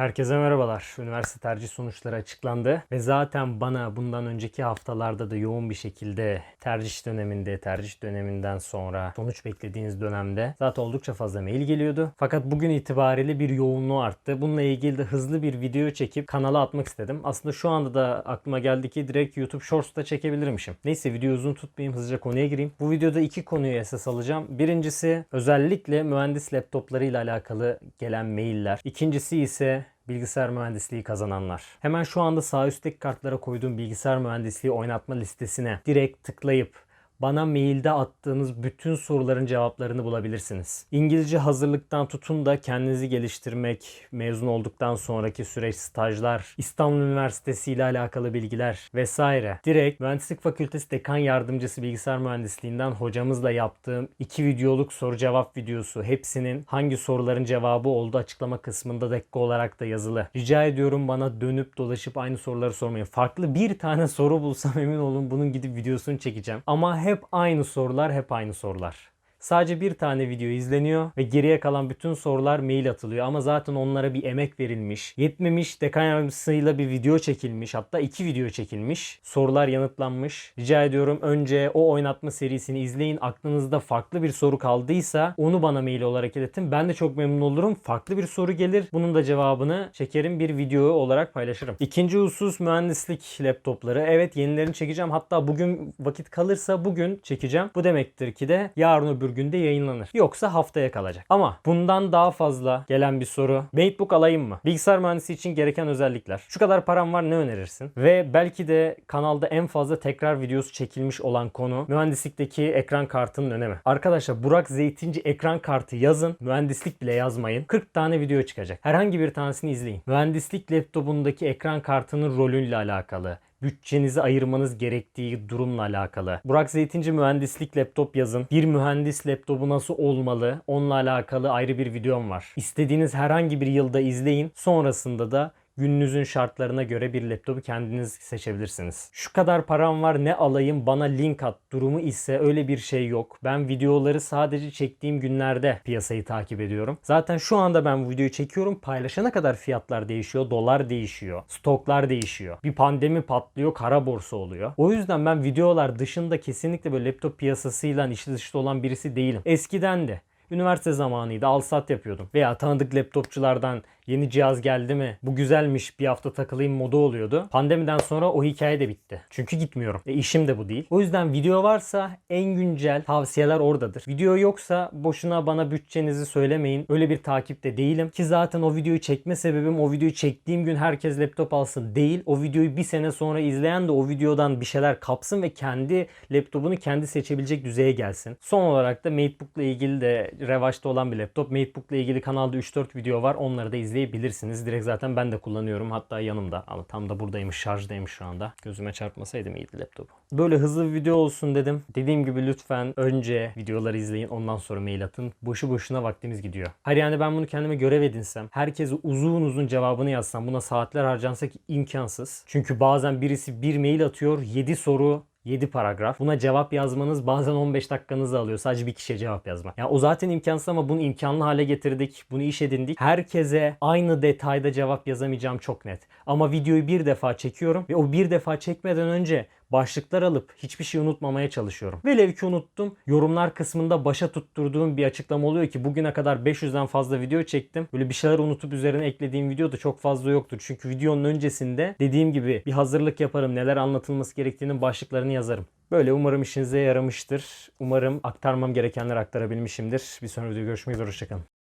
Herkese merhabalar. Üniversite tercih sonuçları açıklandı ve zaten bana bundan önceki haftalarda da yoğun bir şekilde tercih döneminde, tercih döneminden sonra sonuç beklediğiniz dönemde zaten oldukça fazla mail geliyordu. Fakat bugün itibariyle bir yoğunluğu arttı. Bununla ilgili de hızlı bir video çekip kanala atmak istedim. Aslında şu anda da aklıma geldi ki direkt YouTube Shorts'ta çekebilirmişim. Neyse video uzun tutmayayım hızlıca konuya gireyim. Bu videoda iki konuyu esas alacağım. Birincisi özellikle mühendis laptoplarıyla alakalı gelen mailler. İkincisi ise bilgisayar mühendisliği kazananlar. Hemen şu anda sağ üstteki kartlara koyduğum bilgisayar mühendisliği oynatma listesine direkt tıklayıp bana mailde attığınız bütün soruların cevaplarını bulabilirsiniz. İngilizce hazırlıktan tutun da kendinizi geliştirmek, mezun olduktan sonraki süreç, stajlar, İstanbul Üniversitesi ile alakalı bilgiler vesaire. Direkt Mühendislik Fakültesi Dekan Yardımcısı Bilgisayar Mühendisliğinden hocamızla yaptığım iki videoluk soru cevap videosu hepsinin hangi soruların cevabı oldu açıklama kısmında dakika olarak da yazılı. Rica ediyorum bana dönüp dolaşıp aynı soruları sormayın. Farklı bir tane soru bulsam emin olun bunun gidip videosunu çekeceğim. Ama hep aynı sorular, hep aynı sorular. Sadece bir tane video izleniyor ve geriye kalan bütün sorular mail atılıyor. Ama zaten onlara bir emek verilmiş. Yetmemiş dekan yardımcısıyla bir video çekilmiş. Hatta iki video çekilmiş. Sorular yanıtlanmış. Rica ediyorum önce o oynatma serisini izleyin. Aklınızda farklı bir soru kaldıysa onu bana mail olarak iletin. Ben de çok memnun olurum. Farklı bir soru gelir. Bunun da cevabını çekerim bir video olarak paylaşırım. İkinci husus mühendislik laptopları. Evet yenilerini çekeceğim. Hatta bugün vakit kalırsa bugün çekeceğim. Bu demektir ki de yarın öbür günde yayınlanır. Yoksa haftaya kalacak. Ama bundan daha fazla gelen bir soru. MateBook alayım mı? Bilgisayar mühendisi için gereken özellikler. Şu kadar param var ne önerirsin? Ve belki de kanalda en fazla tekrar videosu çekilmiş olan konu mühendislikteki ekran kartının önemi. Arkadaşlar Burak Zeytinci ekran kartı yazın. Mühendislik bile yazmayın. 40 tane video çıkacak. Herhangi bir tanesini izleyin. Mühendislik laptopundaki ekran kartının rolüyle alakalı bütçenizi ayırmanız gerektiği durumla alakalı. Burak Zeytinci mühendislik laptop yazın. Bir mühendis laptopu nasıl olmalı? Onunla alakalı ayrı bir videom var. İstediğiniz herhangi bir yılda izleyin. Sonrasında da gününüzün şartlarına göre bir laptopu kendiniz seçebilirsiniz. Şu kadar param var ne alayım bana link at durumu ise öyle bir şey yok. Ben videoları sadece çektiğim günlerde piyasayı takip ediyorum. Zaten şu anda ben videoyu çekiyorum. Paylaşana kadar fiyatlar değişiyor, dolar değişiyor, stoklar değişiyor. Bir pandemi patlıyor, kara borsa oluyor. O yüzden ben videolar dışında kesinlikle böyle laptop piyasasıyla işli dışlı olan birisi değilim. Eskiden de Üniversite zamanıydı. Al sat yapıyordum. Veya tanıdık laptopçulardan yeni cihaz geldi mi? Bu güzelmiş bir hafta takılayım modu oluyordu. Pandemiden sonra o hikaye de bitti. Çünkü gitmiyorum. E işim de bu değil. O yüzden video varsa en güncel tavsiyeler oradadır. Video yoksa boşuna bana bütçenizi söylemeyin. Öyle bir takipte değilim. Ki zaten o videoyu çekme sebebim o videoyu çektiğim gün herkes laptop alsın değil. O videoyu bir sene sonra izleyen de o videodan bir şeyler kapsın ve kendi laptopunu kendi seçebilecek düzeye gelsin. Son olarak da MateBook'la ilgili de revaçta olan bir laptop. MateBook'la ilgili kanalda 3-4 video var. Onları da izleyebilirsiniz. Direkt zaten ben de kullanıyorum. Hatta yanımda. Ama tam da buradaymış. Şarjdaymış şu anda. Gözüme çarpmasaydım iyiydi laptopu. Böyle hızlı bir video olsun dedim. Dediğim gibi lütfen önce videoları izleyin. Ondan sonra mail atın. Boşu boşuna vaktimiz gidiyor. Hayır yani ben bunu kendime görev edinsem. Herkese uzun uzun cevabını yazsam. Buna saatler harcansa ki imkansız. Çünkü bazen birisi bir mail atıyor. 7 soru 7 paragraf. Buna cevap yazmanız bazen 15 dakikanızı alıyor. Sadece bir kişiye cevap yazmak. Yani o zaten imkansız ama bunu imkanlı hale getirdik. Bunu iş edindik. Herkese aynı detayda cevap yazamayacağım çok net. Ama videoyu bir defa çekiyorum ve o bir defa çekmeden önce başlıklar alıp hiçbir şey unutmamaya çalışıyorum. Velev ki unuttum. Yorumlar kısmında başa tutturduğum bir açıklama oluyor ki bugüne kadar 500'den fazla video çektim. Böyle bir şeyler unutup üzerine eklediğim video da çok fazla yoktur. Çünkü videonun öncesinde dediğim gibi bir hazırlık yaparım. Neler anlatılması gerektiğinin başlıklarını yazarım. Böyle umarım işinize yaramıştır. Umarım aktarmam gerekenleri aktarabilmişimdir. Bir sonraki videoda görüşmek üzere. Hoşçakalın.